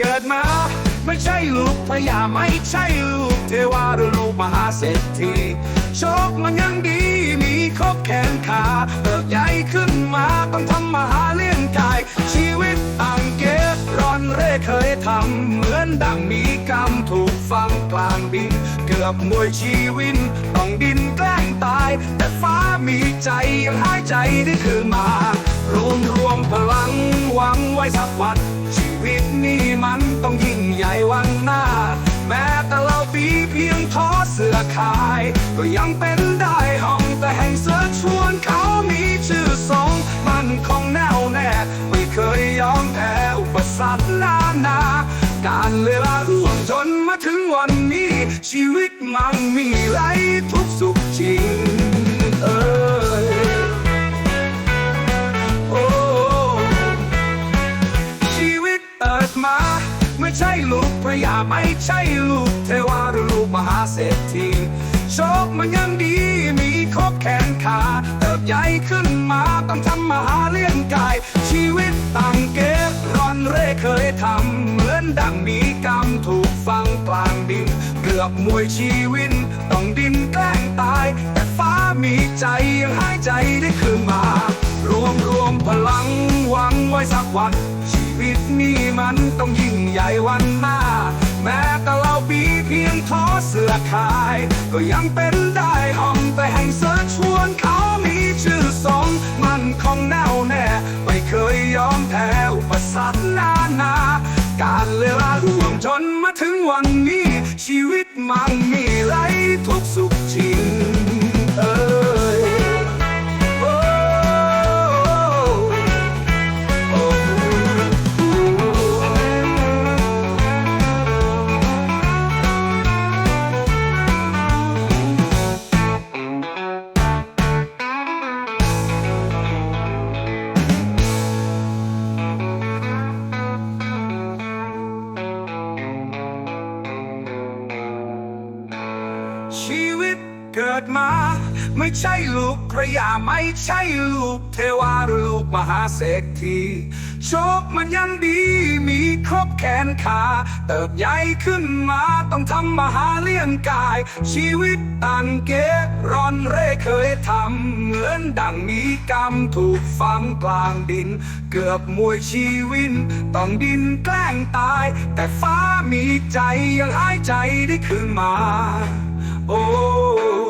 กิดมาไม่ใช่ลูกพระยาไม่ใช่ลูกเทวาหรือลูกมหาเศรษฐีโชคมันยังดีมีครบแขนขาเติบใหญ่ขึ้นมาต้องทำมาหาเลี้ยงกาย ชีวิตต่างเกตร้อนเร่เคยทำเหมือนดังมีกรรมถูกฟังกลางดิน เกือบมวยชีวินต้องดินแกล้งตาย แต่ฟ้ามีใจยังหายใจได้คืนมา รวมรวมพลังหวังไว้สักวัน ชีวิตนี้มันต้องยิ่งใหญ่วันหน้า แม้แต่เราปีเพียงทอเสื้อขาย ก็ยังเป็นได้ห้องแต่แห่งเสื้อชวนเขามีชื่อสอง มันคงแน่วแน่ ไม่เคยยอมแพ้อุปสรรคนานา การเวลาล่วงจนมาถึงวันนี้ ชีวิตมันมีไรทุก ใช่ลูกพระยาไม่ใช่ลูกเทวาหรือลูกมหาเศรษฐีโชคมันยังดีมีครบแขนขาเติบใหญ่ขึ้นมาต้องทำมาหาเลี้ยงกาย ชีวิตต่างเก็บร่อนเร่เคยทำเหมือนดังมีกรรมถูกฟังกลางดินเกือบมวยชีวิตต้องดินแกล้งตาย แต่ฟ้ามีใจยังหายใจได้คืนมา รวมรวมพลังหวังไว้สักวัน ชีวิตนี้มันต้องยิ่งใหญ่วันหน้า แม้แต่เราปีเพียงทอเสื้อขาย ก็ยังเป็นได้ห้องแต่แห่งเสือชวนเขามีชื่อสองมันคงแน่วแน่ ไม่เคยยอมแพ้อุปสรรคนานา การเวลาล่วงจนมาถึงวันนี้ ชีวิตมัน ชีวิตเกิดมา ไม่ใช่ลูกพระยาไม่ใช่ลูกเทวาหรือลูกมหาเศรษฐีโชคมันยังดีมีครบแขนขา เติบใหญ่ขึ้นมาต้องทำมาหาเลี้ยงกาย ชีวิตตันเก็ร้อนเร่เคยทำเหมือนดังมีกรรมถูกฝังกลางดิน เกือบมวยชีวิตต้องดินแกล้งตาย แต่ฟ้ามีใจยังหายใจได้คืนมา โอ้